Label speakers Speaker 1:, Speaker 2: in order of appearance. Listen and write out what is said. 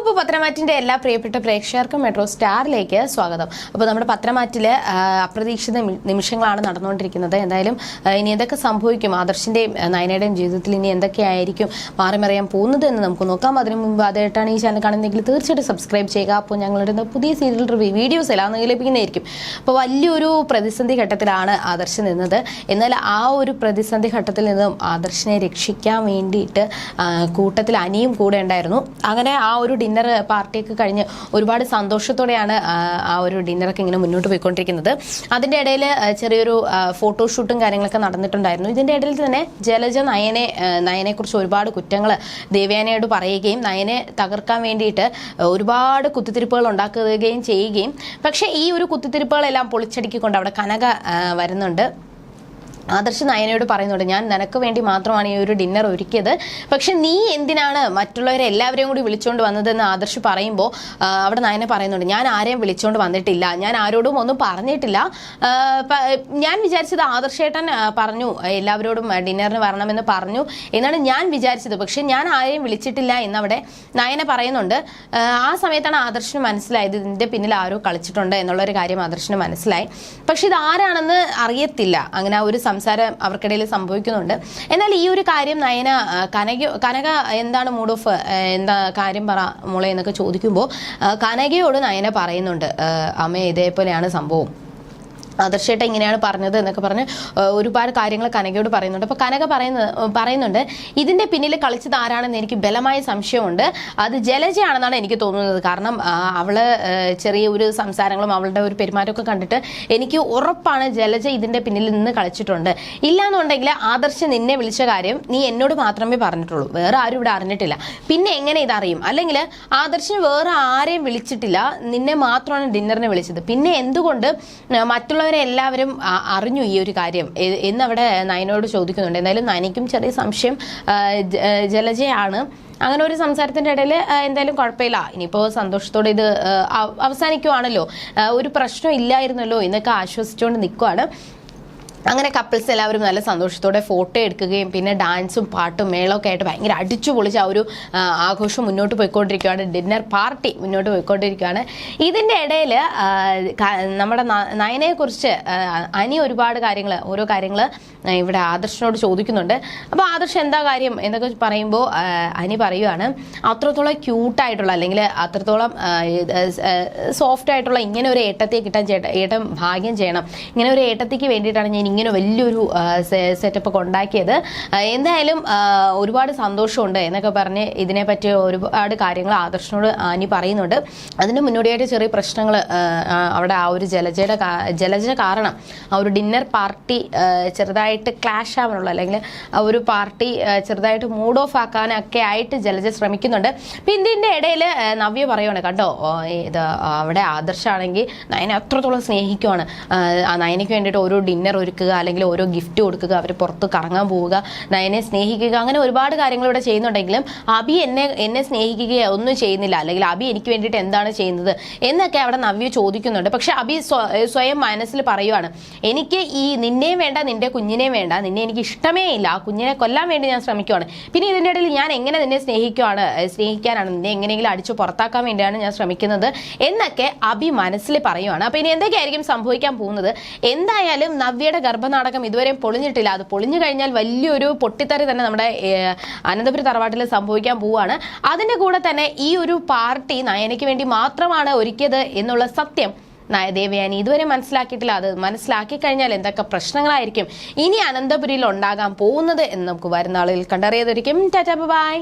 Speaker 1: ഇപ്പോൾ പത്രമാറ്റിന്റെ എല്ലാ പ്രിയപ്പെട്ട പ്രേക്ഷകർക്കും മെട്രോ സ്റ്റാറിലേക്ക് സ്വാഗതം. അപ്പോൾ നമ്മുടെ പത്രമാറ്റിൽ അപ്രതീക്ഷിത നിമിഷങ്ങളാണ് നടന്നുകൊണ്ടിരിക്കുന്നത്. എന്തായാലും ഇനി എന്തൊക്കെ സംഭവിക്കും? ആദർശിന്റെയും നയനയുടെയും ജീവിതത്തിൽ ഇനി എന്തൊക്കെയായിരിക്കും മാറിമറിയാൻ പോകുന്നത് എന്ന് നമുക്ക് നോക്കാം. അതിനു മുമ്പ് അതായിട്ടാണ് ഈ ചാനൽ കാണുന്നതെങ്കിൽ തീർച്ചയായിട്ടും സബ്സ്ക്രൈബ് ചെയ്യുക. അപ്പോൾ ഞങ്ങളുടെ പുതിയ സീരിയൽ റിവ്യൂ വീഡിയോസ് എല്ലാം നിലപിക്കുന്നതായിരിക്കും അപ്പോൾ വലിയൊരു പ്രതിസന്ധി ഘട്ടത്തിലാണ് ആദർശ് നിന്നത്. എന്നാൽ ആ ഒരു പ്രതിസന്ധി ഘട്ടത്തിൽ നിന്നും ആദർശിനെ രക്ഷിക്കാൻ വേണ്ടിയിട്ട് കൂട്ടത്തിൽ അനിയും കൂടെ ഉണ്ടായിരുന്നു. അങ്ങനെ ആ ഒരു ഡിന്നർ പാർട്ടിയൊക്കെ കഴിഞ്ഞ് ഒരുപാട് സന്തോഷത്തോടെയാണ് ആ, ഒരു ഡിന്നറൊക്കെ ഇങ്ങനെ മുന്നോട്ട് പോയിക്കൊണ്ടിരിക്കുന്നത്. അതിന്റെ ഇടയിൽ ചെറിയൊരു ഫോട്ടോഷൂട്ടും കാര്യങ്ങളൊക്കെ നടന്നിട്ടുണ്ടായിരുന്നു. ഇതിന്റെ ഇടയിൽ തന്നെ ജലജ നയനെ നയനെക്കുറിച്ച് ഒരുപാട് കുറ്റങ്ങൾ ദേവയാനയോട് പറയുകയും നയനെ തകർക്കാൻ വേണ്ടിയിട്ട് ഒരുപാട് കുത്തിത്തിരിപ്പുകൾ ഉണ്ടാക്കുകയും ചെയ്യുകയും. പക്ഷേ ഈ ഒരു കുത്തിത്തിരിപ്പുകളെല്ലാം പൊളിച്ചടുക്കിക്കൊണ്ട് അവിടെ കനക വരുന്നുണ്ട്. ആദർശ് നയനയോട് പറയുന്നുണ്ട് ഞാൻ നിനക്ക് വേണ്ടി മാത്രമാണ് ഈ ഒരു ഡിന്നർ ഒരുക്കിയത്. പക്ഷെ നീ എന്തിനാണ് മറ്റുള്ളവരെ എല്ലാവരെയും കൂടി വിളിച്ചുകൊണ്ട് വന്നതെന്ന് ആദർശ് പറയുമ്പോൾ അവിടെ നയന പറയുന്നുണ്ട് ഞാൻ ആരെയും വിളിച്ചുകൊണ്ട് വന്നിട്ടില്ല. ഞാൻ ആരോടും ഒന്നും പറഞ്ഞിട്ടില്ല. ഞാൻ വിചാരിച്ചത് ആദർശേട്ടൻ പറഞ്ഞു എല്ലാവരോടും ഡിന്നറിന് വരണമെന്ന് പറഞ്ഞു എന്നാണ് ഞാൻ വിചാരിച്ചത്. പക്ഷെ ഞാൻ ആരെയും വിളിച്ചിട്ടില്ല എന്നവിടെ നയന പറയുന്നുണ്ട്. ആ സമയത്താണ് ആദർശിന് മനസ്സിലായത് ഇതിന്റെ പിന്നിൽ ആരോ കളിച്ചിട്ടുണ്ട് എന്നുള്ളൊരു കാര്യം ആദർശിന് മനസ്സിലായി. പക്ഷെ ഇത് ആരാണെന്ന് അറിയത്തില്ല. അങ്ങനെ ആ ഒരു സംസാരം അവർക്കിടയിൽ സംഭവിക്കുന്നുണ്ട്. എന്നാൽ ഈ ഒരു കാര്യം നയന കനക കനക എന്താണ് മൂഡ് ഓഫ് എന്താ കാര്യം പറ മോളെ എന്നൊക്കെ ചോദിക്കുമ്പോൾ കനകയോട് നയന പറയുന്നുണ്ട്. അമ്മ ഇതേപോലെയാണ് സംഭവം. ആദർശേട്ട ഇങ്ങനെയാണ് പറഞ്ഞത് എന്നൊക്കെ പറഞ്ഞ് ഒരുപാട് കാര്യങ്ങൾ കനകയോട് പറയുന്നുണ്ട്. അപ്പോൾ കനക പറയുന്ന പറയുന്നുണ്ട് ഇതിന്റെ പിന്നിൽ കളിച്ചത് ആരാണെന്ന് എനിക്ക് ബലമായ സംശയമുണ്ട്. അത് ജലജയാണെന്നാണ് എനിക്ക് തോന്നുന്നത്. കാരണം അവൾ ചെറിയ ഒരു സംസാരങ്ങളും അവളുടെ ഒരു പെരുമാറ്റമൊക്കെ കണ്ടിട്ട് എനിക്ക് ഉറപ്പാണ് ജലജ ഇതിന്റെ പിന്നിൽ നിന്ന് കളിച്ചിട്ടുണ്ട്. ഇല്ലാന്നുണ്ടെങ്കിൽ ആദർശ നിന്നെ വിളിച്ച കാര്യം നീ എന്നോട് മാത്രമേ പറഞ്ഞിട്ടുള്ളൂ. വേറെ ആരും ഇവിടെ അറിഞ്ഞിട്ടില്ല. പിന്നെ എങ്ങനെ ഇതറിയും? അല്ലെങ്കിൽ ആദർശ വേറെ ആരെയും വിളിച്ചിട്ടില്ല. നിന്നെ മാത്രമാണ് ഡിന്നറിനെ വിളിച്ചത്. പിന്നെ എന്തുകൊണ്ട് ആ, മറ്റുള്ളവരെ എല്ലാവരും അറിഞ്ഞു ഈ ഒരു കാര്യം. എന്ന് എന്നവിടെ നയനോട് ചോദിക്കുന്നുണ്ട്. എന്തായാലും നയനയ്ക്കും ചെറിയ സംശയം ജലജയാണ്. അങ്ങനെ ഒരു സംസാരത്തിന്റെ ഇടയിൽ എന്തായാലും കുഴപ്പമില്ല. ഇനിയിപ്പോൾ സന്തോഷത്തോടെ ഇത് അവസാനിക്കുവാണല്ലോ. ഒരു പ്രശ്നം ഇല്ലായിരുന്നല്ലോ എന്നൊക്കെ ആശ്വസിച്ചുകൊണ്ട് നിൽക്കുവാണ് അങ്ങനെ കപ്പിൾസ് എല്ലാവരും നല്ല സന്തോഷത്തോടെ ഫോട്ടോ എടുക്കുകയും പിന്നെ ഡാൻസും പാട്ടും മേളൊക്കെ ആയിട്ട് ഭയങ്കര അടിച്ചു പൊളിച്ച് ആ ഒരു ആഘോഷം മുന്നോട്ട് പോയിക്കൊണ്ടിരിക്കുകയാണ്. ഡിന്നർ പാർട്ടി മുന്നോട്ട് പോയിക്കൊണ്ടിരിക്കുകയാണ്. ഇതിന്റെ ഇടയിൽ നമ്മുടെ നയനയെക്കുറിച്ച് അനി ഒരുപാട് കാര്യങ്ങൾ ഓരോ കാര്യങ്ങൾ ഇവിടെ ആദർശനോട് ചോദിക്കുന്നുണ്ട്. അപ്പോൾ ആദർശ് എന്താ കാര്യം എന്നൊക്കെ പറയുമ്പോൾ അനി പറയുവാണ് അത്രത്തോളം ക്യൂട്ടായിട്ടുള്ള അല്ലെങ്കിൽ അത്രത്തോളം സോഫ്റ്റ് ആയിട്ടുള്ള ഇങ്ങനെ ഒരു ഏട്ടത്തെ കിട്ടാൻ ചേട്ടൻ ഭാഗ്യം ചെയ്യണം. ഇങ്ങനെ ഒരു ഏട്ടത്തേക്ക് വേണ്ടിയിട്ടാണ് ഞാൻ ഇങ്ങനെ വലിയൊരു സെറ്റപ്പ് ഒക്കെ ഉണ്ടാക്കിയത്. എന്തായാലും ഒരുപാട് സന്തോഷമുണ്ട് എന്നൊക്കെ പറഞ്ഞ് ഇതിനെപ്പറ്റി ഒരുപാട് കാര്യങ്ങൾ ആദർശനോട് ആനി പറയുന്നുണ്ട്. അതിന് മുന്നോടിയായിട്ട് ചെറിയ പ്രശ്നങ്ങൾ അവിടെ ആ ഒരു ജലജയുടെ ജലജ കാരണം ആ ഒരു ഡിന്നർ പാർട്ടി ചെറുതായിട്ട് ക്ലാഷ് ആവാനുള്ള അല്ലെങ്കിൽ ആ ഒരു പാർട്ടി ചെറുതായിട്ട് മൂഡ് ഓഫ് ആക്കാനൊക്കെ ആയിട്ട് ജലജ ശ്രമിക്കുന്നുണ്ട്. പിന്നെ ഇതിന്റെ ഇടയിൽ നവ്യ പറയുവാണ് കണ്ടോ? ഇത് അവിടെ ആദർശാണെങ്കിൽ നയനെ അത്രത്തോളം സ്നേഹിക്കുവാണ്. നയനയ്ക്ക് വേണ്ടിയിട്ട് ഓരോ ഡിന്നർ ഒരുക്കുക അല്ലെങ്കിൽ ഓരോ ഗിഫ്റ്റ് കൊടുക്കുക അവർ പുറത്ത് കറങ്ങാൻ പോവുക നയനെ സ്നേഹിക്കുക അങ്ങനെ ഒരുപാട് കാര്യങ്ങൾ ഇവിടെ ചെയ്യുന്നുണ്ടെങ്കിലും അബി എന്നെ എന്നെ സ്നേഹിക്കുകയോ ഒന്നും ചെയ്യുന്നില്ല. അല്ലെങ്കിൽ അബി എനിക്ക് വേണ്ടിയിട്ട് എന്താണ് ചെയ്യുന്നത് എന്നൊക്കെ അവിടെ നവ്യ ചോദിക്കുന്നുണ്ട്. പക്ഷെ അബി സ്വയം മനസ്സിൽ പറയുവാണ് എനിക്ക് ഈ നിന്നെയും വേണ്ട നിന്റെ കുഞ്ഞിനെയും വേണ്ട നിന്നെ എനിക്ക് ഇഷ്ടമേ ഇല്ല. ആ കുഞ്ഞിനെ കൊല്ലാൻ വേണ്ടി ഞാൻ ശ്രമിക്കുവാണ്. പിന്നെ ഇതിന്റെ ഇടയിൽ ഞാൻ എങ്ങനെ നിന്നെ സ്നേഹിക്കുവാണ് സ്നേഹിക്കാനാണ് നിന്നെ എങ്ങനെയെങ്കിലും അടിച്ചു പുറത്താക്കാൻ വേണ്ടിയാണ് ഞാൻ ശ്രമിക്കുന്നത് എന്നൊക്കെ അബി മനസ്സിൽ പറയുവാണ്. അപ്പൊ ഇനി എന്തൊക്കെയായിരിക്കും സംഭവിക്കാൻ പോകുന്നത്? എന്തായാലും നവ്യയുടെ ഗർഭനാടകം ഇതുവരെയും പൊളിഞ്ഞിട്ടില്ല. അത് പൊളിഞ്ഞു കഴിഞ്ഞാൽ വലിയൊരു പൊട്ടിത്തെറി തന്നെ നമ്മുടെ അനന്തപുരി തറവാട്ടിൽ സംഭവിക്കാൻ പോവുകയാണ് അതിന്റെ കൂടെ തന്നെ ഈ ഒരു പാർട്ടി നയനയ്ക്ക് വേണ്ടി മാത്രമാണ് ഒരുക്കിയത് എന്നുള്ള സത്യം നയദേവയാനി ഇതുവരെ മനസ്സിലാക്കിയിട്ടില്ല. അത് മനസ്സിലാക്കി കഴിഞ്ഞാൽ എന്തൊക്കെ പ്രശ്നങ്ങളായിരിക്കും ഇനി അനന്തപുരിയിൽ ഉണ്ടാകാൻ പോകുന്നത് എന്ന് നമുക്ക് വരുന്ന ആളുകൾ കണ്ടറിയാതിരിക്കും. Tata bye